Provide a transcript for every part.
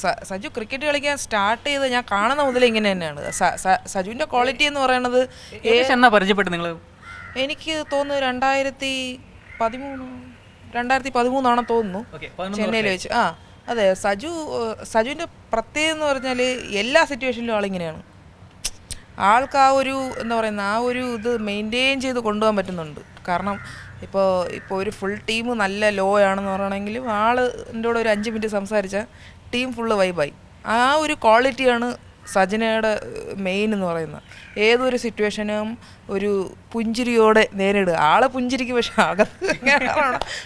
സ- സജു ക്രിക്കറ്റ് കളിക്കാൻ സ്റ്റാർട്ട് ചെയ്ത് ഞാൻ കാണുന്ന മുതൽ ഇങ്ങനെ തന്നെയാണ്. സ- സ- സജുവിന്റെ ക്വാളിറ്റി എന്ന് പറയുന്നത് എന്നാ പരിചയപ്പെട്ടു നിങ്ങൾ എനിക്ക് തോന്നുന്നു രണ്ടായിരത്തി പതിമൂന്ന് രണ്ടായിരത്തി പതിമൂന്നാണെന്ന് തോന്നുന്നു. ചെന്നൈയിൽ വെച്ച്. ആ അതെ സജു സജുവിന്റെ പ്രത്യേകത എന്ന് പറഞ്ഞാൽ എല്ലാ സിറ്റുവേഷനിലും ആളിങ്ങനെയാണ്. ആൾക്ക് ആ ഒരു എന്താ പറയുന്ന ആ ഒരു ഇത് മെയിന്റെയിൻ ചെയ്ത് കൊണ്ടുപോകാൻ പറ്റുന്നുണ്ട്. കാരണം ഇപ്പോൾ ഇപ്പോൾ ഒരു ഫുൾ ടീം നല്ല ലോ ആണെന്ന് പറയണമെങ്കിലും ആൾ എന്റെ കൂടെ ഒരു അഞ്ച് മിനിറ്റ് സംസാരിച്ചാൽ ടീം ഫുള്ള് വൈബായി ആ ഒരു ക്വാളിറ്റിയാണ് സജനയുടെ മെയിൻ എന്ന് പറയുന്നത്. ഏതൊരു സിറ്റുവേഷനും ഒരു പുഞ്ചിരിയോടെ നേരിടുക. ആളെ പുഞ്ചിരിക്കും പക്ഷെ അകത്ത്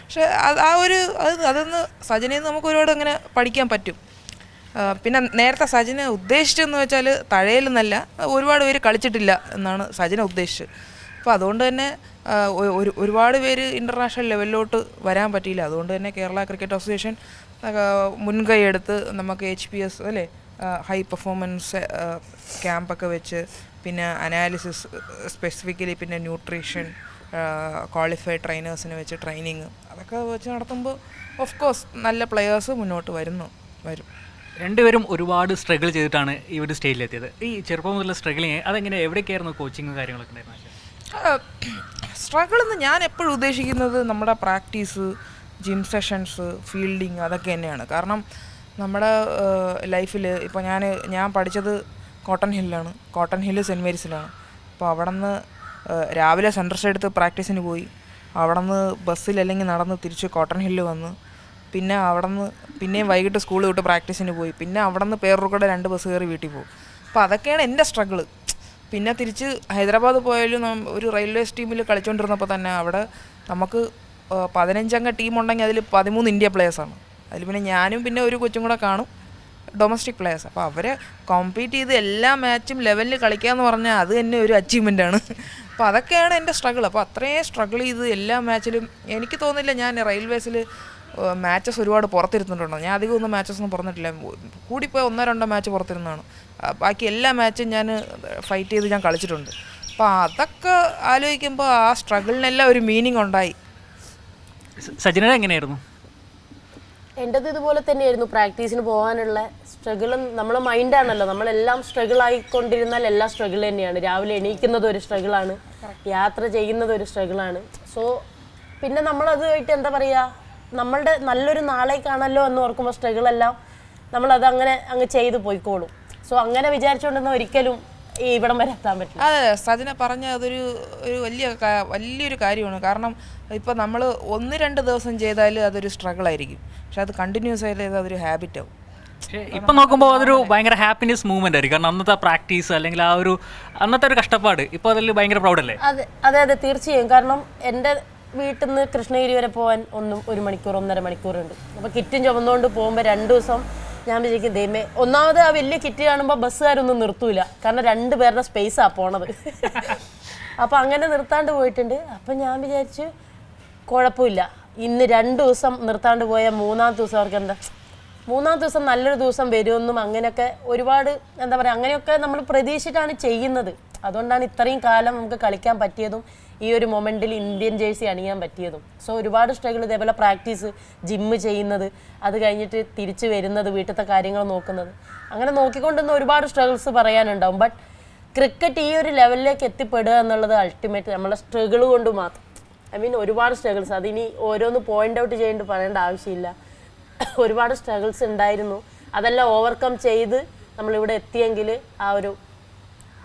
പക്ഷെ ആ ഒരു അത് അതൊന്ന് സജനയിൽ നിന്ന് നമുക്ക് ഒരുപാട് അങ്ങനെ പഠിക്കാൻ പറ്റും. പിന്നെ നേരത്തെ സജന ഉദ്ദേശിച്ചതെന്ന് വെച്ചാൽ തഴയിലെന്നല്ല ഒരുപാട് പേര് കളിച്ചിട്ടില്ല എന്നാണ് സജന ഉദ്ദേശിച്ചത്. അപ്പോൾ അതുകൊണ്ട് തന്നെ ഒരു ഒരുപാട് പേര് ഇന്റർനാഷണൽ ലെവലിലോട്ട് വരാൻ പറ്റിയില്ല. അതുകൊണ്ട് തന്നെ കേരള ക്രിക്കറ്റ് അസോസിയേഷൻ മുൻകൈ എടുത്ത് നമുക്ക് എച്ച് പി എസ് അല്ലേ ഹൈ പെർഫോമൻസ് ക്യാമ്പൊക്കെ വെച്ച് പിന്നെ അനാലിസിസ് സ്പെസിഫിക്കലി പിന്നെ ന്യൂട്രീഷൻ ക്വാളിഫൈഡ് ട്രെയിനേഴ്സിനെ വെച്ച് ട്രെയിനിങ് അതൊക്കെ വെച്ച് നടത്തുമ്പോൾ ഓഫ് കോഴ്സ് നല്ല പ്ലെയേഴ്സ് മുന്നോട്ട് വരുന്നു വരും. രണ്ടുപേരും ഒരുപാട് സ്ട്രഗിൾ ചെയ്തിട്ടാണ് ഈ ഒരു സ്റ്റേജിലെത്തിയത് ഈ ചെറുപ്പം മുതലുള്ള സ്ട്രഗിളിങ് അതെങ്ങനെ എവിടേക്കായിരുന്നു കോച്ചിങ് കാര്യങ്ങളൊക്കെ ഉണ്ടായിരുന്നു സ്ട്രഗിൾ എന്ന് ഞാൻ എപ്പോഴും ഉദ്ദേശിക്കുന്നത് നമ്മുടെ പ്രാക്ടീസ് ജിം സെഷൻസ് ഫീൽഡിങ് അതൊക്കെ തന്നെയാണ്. കാരണം നമ്മുടെ ലൈഫിൽ ഇപ്പോൾ ഞാൻ ഞാൻ പഠിച്ചത് കോട്ടൺ ഹില്ലാണ്. കോട്ടൺ ഹില്ല് സെന്റ് മേരീസിലാണ്. അപ്പോൾ അവിടെ നിന്ന് രാവിലെ സെൻട്രൽ എടുത്ത് പ്രാക്ടീസിന് പോയി. അവിടെ നിന്ന് ബസ്സിൽ അല്ലെങ്കിൽ നടന്ന് തിരിച്ച് കോട്ടൺ ഹില്ല് വന്ന്. പിന്നെ അവിടെ നിന്ന് പിന്നെയും വൈകിട്ട് സ്കൂളിൽ വിട്ട് പ്രാക്ടീസിന് പോയി. പിന്നെ അവിടെ നിന്ന് പേരൂർക്കടെ രണ്ട് ബസ് കയറി വീട്ടിൽ പോകും. അപ്പോൾ അതൊക്കെയാണ് എന്റെ സ്ട്രഗിൾ പിന്നെ തിരിച്ച് ഹൈദരാബാദ് പോയാലും ഒരു റെയിൽവേ ടീമിൽ കളിച്ചുകൊണ്ടിരുന്നപ്പോൾ തന്നെ അവിടെ നമുക്ക് പതിനഞ്ചംഗ ടീം ഉണ്ടെങ്കിൽ അതിൽ പതിമൂന്ന് ഇന്ത്യ പ്ലേയേഴ്സാണ് അതിൽ പിന്നെ ഞാനും പിന്നെ ഒരു കൊച്ചും കൂടെ കാണും. ഡൊമസ്റ്റിക് പ്ലേയേഴ്സ് അപ്പോൾ അവരെ കോമ്പീറ്റ് ചെയ്ത് എല്ലാ മാച്ചും ലെവലിൽ കളിക്കുക എന്ന് പറഞ്ഞാൽ അത് തന്നെ ഒരു അച്ചീവ്മെന്റ് ആണ്. അപ്പോൾ അതൊക്കെയാണ് എന്റെ സ്ട്രഗിൾ അപ്പോൾ അത്രയും സ്ട്രഗിൾ ചെയ്ത് എല്ലാ മാച്ചിലും എനിക്ക് തോന്നില്ല ഞാൻ റെയിൽവേസിൽ മാച്ചസ് ഒരുപാട് പുറത്തിരുന്നിട്ടുണ്ടോ? ഞാൻ അധികം ഒന്നും മാച്ചസ് ഒന്നും പുറത്തിട്ടില്ല കൂടിപ്പോയി ഒന്നോ രണ്ടോ മാച്ച് പുറത്തിരുന്നതാണ്. ബാക്കി എല്ലാ മാച്ചും ഞാൻ ഫൈറ്റ് ചെയ്ത് ഞാൻ കളിച്ചിട്ടുണ്ട്. അപ്പോൾ അതൊക്കെ ആലോചിക്കുമ്പോൾ ആ സ്ട്രഗിളിനെല്ലാം ഒരു മീനിങ് ഉണ്ടായി. സജിന എങ്ങനെയായിരുന്നു? എന്റെത് ഇതുപോലെ തന്നെയായിരുന്നു. പ്രാക്ടീസിന് പോകാനുള്ള സ്ട്രഗിളും നമ്മളെ മൈൻഡാണല്ലോ നമ്മളെല്ലാം സ്ട്രഗിൾ ആയിക്കൊണ്ടിരുന്നാൽ എല്ലാം സ്ട്രഗിൾ തന്നെയാണ്. രാവിലെ എണീക്കുന്നത് ഒരു സ്ട്രഗിളാണ് യാത്ര ചെയ്യുന്നത് ഒരു സ്ട്രഗിളാണ് സോ പിന്നെ നമ്മളതുമായിട്ട് എന്താ പറയുക നമ്മളുടെ നല്ലൊരു നാളേക്കാണല്ലോ എന്ന് ഓർക്കുമ്പോൾ സ്ട്രഗിളെല്ലാം നമ്മളത് അങ്ങനെ അങ്ങ് ചെയ്ത് പോയിക്കോളും. സോ അങ്ങനെ വിചാരിച്ചുകൊണ്ടിരുന്ന ഒരിക്കലും ഈ ഇവിടം വരെ എത്താൻ പറ്റില്ല. അതെ സജിന പറഞ്ഞ അതൊരു ഒരു വലിയ വലിയൊരു കാര്യമാണ്. കാരണം ഇപ്പം നമ്മൾ ഒന്ന് രണ്ട് ദിവസം ചെയ്താൽ അതൊരു സ്ട്രഗിൾ ആയിരിക്കും. പക്ഷെ അത് കണ്ടിന്യൂസ് ആയിട്ട് ചെയ്താൽ അതൊരു ഹാബിറ്റ് ആവും. പക്ഷേ ഇപ്പം നോക്കുമ്പോൾ അതൊരു ഭയങ്കര ഹാപ്പിനെസ് മൂവ്മെന്റ് ആയിരിക്കും. കാരണം അന്നത്തെ പ്രാക്ടീസ് അല്ലെങ്കിൽ ആ ഒരു അന്നത്തെ ഒരു കഷ്ടപ്പാട് ഇപ്പോൾ അതിൽ ഭയങ്കര പ്രൗഡല്ലേ അതെ അതെ അതെ. തീർച്ചയായും. കാരണം എന്റെ വീട്ടിൽ നിന്ന് കൃഷ്ണഗിരി വരെ പോകാൻ ഒന്നും ഒരു മണിക്കൂർ ഒന്നര മണിക്കൂറുണ്ട്. അപ്പോൾ കിറ്റും ചുമന്നുകൊണ്ട് പോകുമ്പോൾ രണ്ട് ദിവസം ഞാൻ വിചാരിക്കും ദൈവമേ ഒന്നാമത് ആ വലിയ കിറ്റ് കാണുമ്പോൾ ബസ്സുകാരൊന്നും നിർത്തൂല. കാരണം രണ്ട് പേരുടെ സ്പേസാണ് പോണത്. അപ്പോൾ അങ്ങനെ നിർത്താണ്ട് പോയിട്ടുണ്ട്. അപ്പം ഞാൻ വിചാരിച്ചു കുഴപ്പമില്ല. ഇന്ന് രണ്ട് ദിവസം നിർത്താണ്ട് പോയ മൂന്നാം ദിവസം അവർക്ക് എന്താ മൂന്നാം ദിവസം നല്ലൊരു ദിവസം വരുമെന്നും അങ്ങനെയൊക്കെ ഒരുപാട് എന്താ പറയുക അങ്ങനെയൊക്കെ നമ്മൾ പ്രതീക്ഷിച്ചിട്ടാണ് ചെയ്യുന്നത്. അതുകൊണ്ടാണ് ഇത്രയും കാലം നമുക്ക് കളിക്കാൻ പറ്റിയതും ഈ ഒരു മൊമെന്റിൽ ഇന്ത്യൻ ജേഴ്സി അണിയാൻ പറ്റിയതും. സോ ഒരുപാട് സ്ട്രഗിൾ ഇതേപോലെ പ്രാക്ടീസ് ജിമ്മ് ചെയ്യുന്നത് അത് കഴിഞ്ഞിട്ട് തിരിച്ചു വരുന്നത് വീട്ടിലത്തെ കാര്യങ്ങൾ നോക്കുന്നത്. അങ്ങനെ നോക്കിക്കൊണ്ടിരുന്ന ഒരുപാട് സ്ട്രഗിൾസ് പറയാനുണ്ടാവും. ബട്ട് ക്രിക്കറ്റ് ഈ ഒരു ലെവലിലേക്ക് എത്തിപ്പെടുക എന്നുള്ളത് അൾട്ടിമേറ്റ് നമ്മളെ സ്ട്രഗിൾ കൊണ്ട് മാത്രം. ഐ മീൻ ഒരുപാട് സ്ട്രഗിൾസ് അതിനി ഓരോന്ന് പോയിന്റ് ഔട്ട് ചെയ്യേണ്ടി പറയേണ്ട ആവശ്യമില്ല. ഒരുപാട് സ്ട്രഗിൾസ് ഉണ്ടായിരുന്നു. അതെല്ലാം ഓവർകം ചെയ്ത് നമ്മളിവിടെ എത്തിയെങ്കിൽ ആ ഒരു